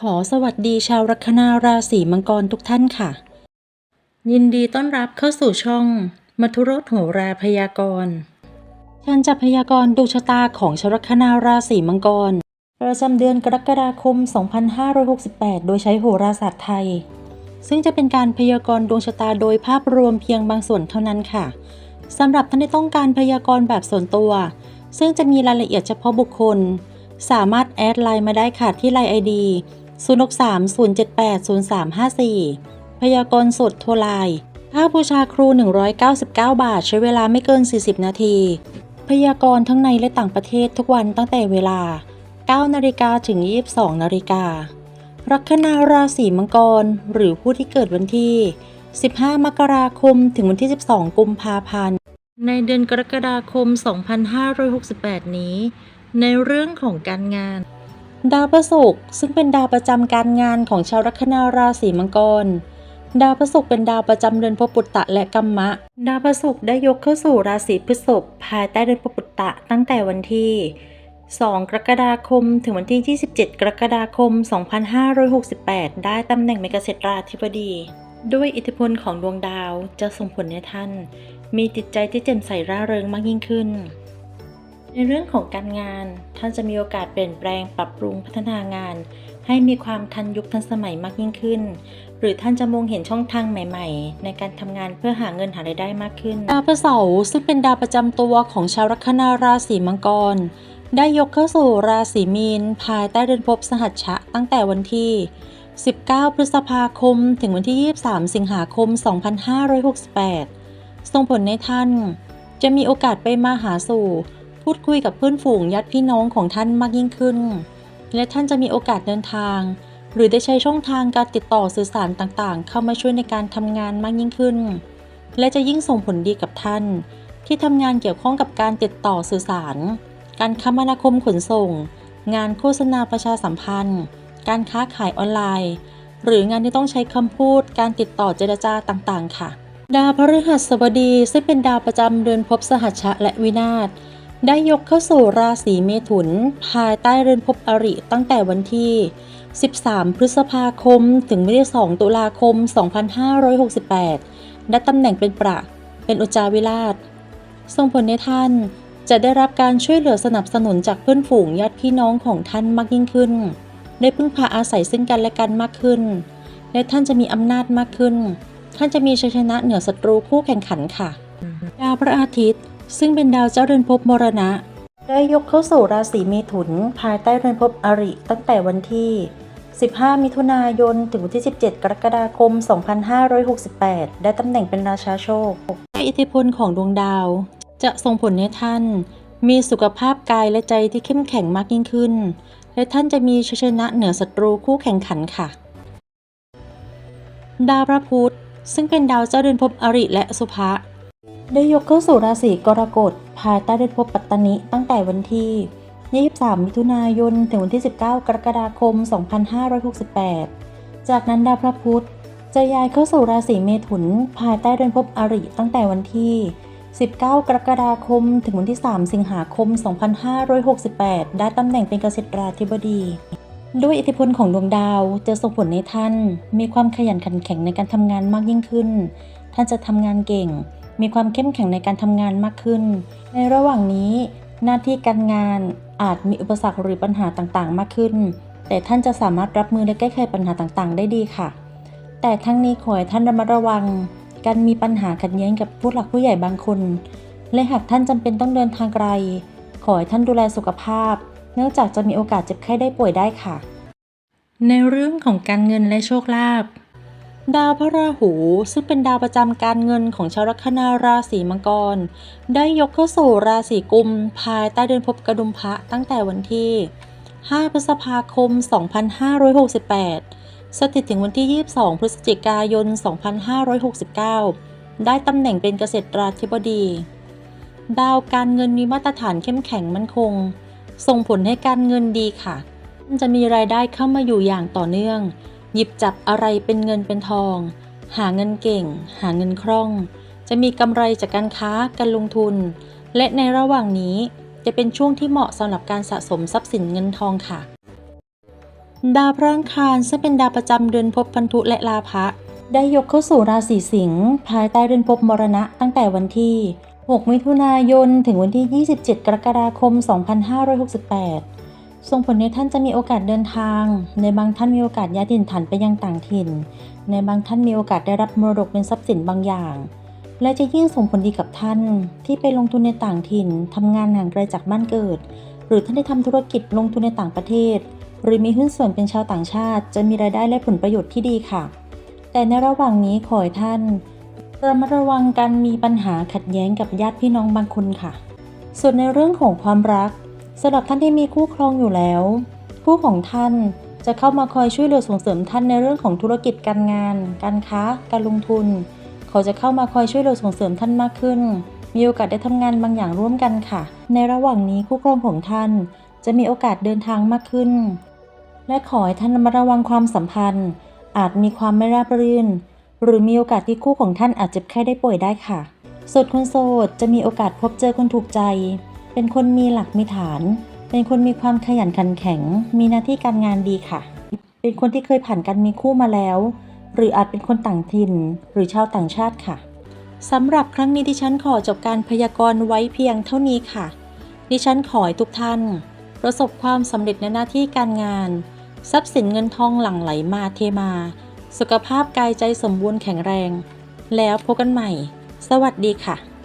ขอสวัสดีชาวลัคนาราศีมังกรทุกท่านค่ะ ยินดีต้อนรับเข้าสู่ช่อง มัทุรสโหราพยากรณ์ฉันจะพยากรณ์ดวงชะตาของชาวลัคนาราศีมังกร ประจำเดือนกรกฎาคม 2568 โดยใช้โหราศาสตร์ไทย ซึ่งจะเป็นการพยากรณ์ดวงชะตาโดยภาพรวมเพียงบางส่วนเท่านั้นค่ะสำหรับท่านที่ต้องการพยากรณ์แบบส่วนตัว ซึ่งจะมีรายละเอียดเฉพาะบุคคล สามารถแอดไลน์มาได้ค่ะที่ไลน์ ID 0630780354 พยากรณ์สดโทรไลน์ค่าบูชาครู 199 บาท ใช้เวลาไม่เกิน 40 นาที พยากรณ์ทั้งในและต่างประเทศทุกวันตั้งแต่เวลา 9 นาฬิกาถึง 22 นาฬิกา ลัคนาราศีมังกร หรือผู้ที่เกิดวันที่ 15 มกราคม ถึงวันที่ 12 กุมภาพันธ์ ในเดือนกรกฎาคม 2568 นี้ ในเรื่องของการงาน ดาวพฤหัสซึ่งเป็นดาวประจำการงานของชาวลัคนาราศีมังกร ดาวพฤหัสเป็นดาวประจำเดือนพปุตตะและกัมมะ ดาวพฤหัสได้ยกเข้าสู่ราศีพฤษภภายใต้เดือนพปุตตะตั้งแต่วันที่ 2 กรกฎาคม ถึงวันที่ 27 กรกฎาคม 2568 ได้ตำแหน่งเป็นเกษตราธิบดี ด้วยอิทธิพลของดวงดาวจะส่งผลให้ท่าน มีจิตใจที่แจ่มใสร่าเริงมากยิ่งขึ้น ในเรื่องของการงาน ท่านจะมีโอกาสเปลี่ยนแปลงปรับปรุงพัฒนางาน ให้มีความทันยุคทันสมัยมากยิ่งขึ้น หรือท่านจะมองเห็นช่องทางใหม่ ๆ ในการทำงานเพื่อหาเงินหารายได้มากขึ้น ดาวพฤหัสซึ่งเป็นดาวประจำตัวของชาวลัคนาราศีมังกร ได้ยกเข้าสู่ราศีมีน ภายใต้เดือนภพสหัชชะตั้งแต่วันที่ 19 พฤษภาคม ถึงวันที่ 23 สิงหาคม 2568 ส่งผลในท่าน จะมีโอกาสไปมาหาสู่ พูดคุยกับเพื่อนฝูงญาติพี่น้องของท่านมากยิ่งขึ้น และท่านจะมีโอกาสเดินทาง หรือได้ใช้ช่องทางการติดต่อสื่อสารต่างๆ เข้ามาช่วยในการทำงานมากยิ่งขึ้น และจะยิ่งส่งผลดีกับท่าน ที่ทำงานเกี่ยวข้องกับการติดต่อสื่อสาร การคมนาคมขนส่ง งานโฆษณาประชาสัมพันธ์ การค้าขายออนไลน์ หรืองานที่ต้องใช้คำพูด การติดต่อเจรจาต่างๆ ค่ะ ดาวพฤหัสบดีซึ่งเป็นดาวประจำเดือนภพสหัชชะและวินาศ ได้ยกเข้าสู่ราศีเมถุน ภายใต้เรือนภพอริตั้งแต่วันที่ 13 พฤษภาคม ถึงวันที่ 2 ตุลาคม 2568 ได้ตำแหน่งเป็นประ เป็นอุจจาวิราชส่งผลในท่านจะได้รับการช่วยเหลือสนับสนุนจากเพื่อนฝูงญาติพี่น้องของท่านมากยิ่งขึ้น ได้พึ่งพาอาศัยซึ่งกันและกันมากขึ้น และท่านจะมีอำนาจมากขึ้น ท่านจะมีชัยชนะเหนือศัตรูคู่แข่งขันค่ะ ดาวพระอาทิตย์ ซึ่งเป็นดาวเจ้าเรือนภพมรณะ ได้ยกเข้าสู่ราศีเมถุน ภายใต้เรือนภพอริตั้งแต่วันที่ 15 มิถุนายน ถึงวันที่ 17 กรกฎาคม 2568 ได้ตำแหน่งเป็นราชาโชคด้วยอิทธิพลของดวงดาว จะส่งผลให้ท่าน มีสุขภาพกายและใจที่เข้มแข็งมากยิ่งขึ้น และท่านจะมีชัยชนะเหนือศัตรูคู่แข่งขันค่ะ ดาวพระพุธซึ่งเป็นดาวเจ้าเดือนภพอริและสุภะ ได้ยกเข้าสู่ราศีกรกฎภายใต้เดือนพปัตตนิตั้งแต่วันที่ 23 มิถุนายน ถึงวันที่ 19 กรกฎาคม 2568 จากนั้นดาวพระพุธจะย้ายเข้าสู่ราศีเมถุน ภายใต้เดือนภพอริตั้งแต่วันที่ 19 กรกฎาคม ถึงวันที่ 3 สิงหาคม 2568 ได้ตำแหน่งเป็นเกษตราธิบดี ด้วยอิทธิพลของดวงดาวจะส่งผลให้ท่าน มีความขยันขันแข็งในการทำงานมากยิ่งขึ้น ท่านจะทำงานเก่ง มีความเข้มแข็งในการทำงานมากขึ้น ในระหว่างนี้ หน้าที่การงานอาจมีอุปสรรคหรือปัญหาต่างๆ มากขึ้น แต่ท่านจะสามารถรับมือและแก้ไขปัญหาต่างๆ ได้ดีค่ะ แต่ทั้งนี้ขอให้ท่านระมัดระวัง การมีปัญหาขัดแย้งกับผู้หลักผู้ใหญ่บางคน และหากท่านจำเป็นต้องเดินทางไกล ขอให้ท่านดูแลสุขภาพ เนื่องจากจะมีโอกาสเจ็บไข้ได้ป่วยได้ค่ะ ในเรื่องของการเงินและโชคลาภ ดาวพระราหู ซึ่งเป็นดาวประจำการเงินของชาวลัคนาราศีมังกร ได้ยกเข้าสู่ราศีกุม ภายใต้เดือนภพกระดุมพระตั้งแต่วันที่ 5 พฤษภาคม 2568 สถิตถึงวันที่ 22 พฤศจิกายน 2569 ได้ตำแหน่งเป็นเกษตราธิบดี ดาวการเงินมีมาตรฐานเข้มแข็งมั่นคง ส่งผลให้การเงินดีค่ะ จะมีรายได้เข้ามาอยู่อย่างต่อเนื่อง หยิบจับอะไรเป็นเงินเป็นทอง หาเงินเก่ง หาเงินคล่อง จะมีกำไรจากการค้าการลงทุน และในระหว่างนี้จะเป็นช่วงที่เหมาะสำหรับการสะสมทรัพย์สินเงินทองค่ะ ดาวพระอังคารซึ่งเป็นดาวประจำเดือนภพพันธุและลาภะได้ยกเข้าสู่ราศีสิงห์ภายใต้เดือนภพมรณะตั้งแต่วันที่ 6 มิถุนายน ถึงวันที่ 27 กรกฎาคม 2568 ส่งผลให้ท่านจะมีโอกาสเดินทาง ในบางท่านมีโอกาสย้ายถิ่นฐานไปยังต่างถิ่น ในบางท่านมีโอกาสได้รับมรดกเป็นทรัพย์สินบางอย่าง และจะยิ่งส่งผลดีกับท่านที่ไปลงทุนในต่างถิ่นทำงานห่างไกลจากบ้านเกิด หรือท่านได้ทำธุรกิจลงทุนในต่างประเทศ หรือมีหุ้นส่วนเป็นชาวต่างชาติ จะมีรายได้และผลประโยชน์ที่ดีค่ะ แต่ในระหว่างนี้ขอให้ท่านระมัดระวังการมีปัญหาขัดแย้งกับญาติพี่น้องบางคนค่ะ ส่วนในเรื่องของความรัก สำหรับท่านที่มีคู่ครองอยู่แล้ว คู่ของท่านจะเข้ามาคอยช่วยเหลือส่งเสริมท่านในเรื่องของธุรกิจการงาน การค้า การลงทุน เขาจะเข้ามาคอยช่วยเหลือส่งเสริมท่านมากขึ้น มีโอกาสได้ทำงานบางอย่างร่วมกันค่ะ ในระหว่างนี้คู่ครองของท่าน จะมีโอกาสเดินทางมากขึ้น และขอให้ท่านระมัดระวังความสัมพันธ์ อาจมีความไม่ราบรื่น หรือมีโอกาสที่คู่ของท่านอาจเจ็บไข้ได้ป่วยได้ค่ะส่วนคนโสดจะมีโอกาสพบเจอคนถูกใจ เป็นคนมีหลักมีฐาน เป็นคนมีความขยันขันแข็ง มีหน้าที่การงานดีค่ะ เป็นคนที่เคยผ่านการมีคู่มาแล้ว หรืออาจเป็นคนต่างถิ่น หรือชาวต่างชาติค่ะสำหรับครั้งนี้ดิฉันขอจบการพยากรณ์ไว้เพียงเท่านี้ค่ะ ดิฉันขอให้ทุกท่าน ประสบความสำเร็จในหน้าที่การงาน ทรัพย์สินเงินทองหลั่งไหลมาเทมา สุขภาพกายใจสมบูรณ์แข็งแรง แล้วพบกันใหม่ สวัสดีค่ะ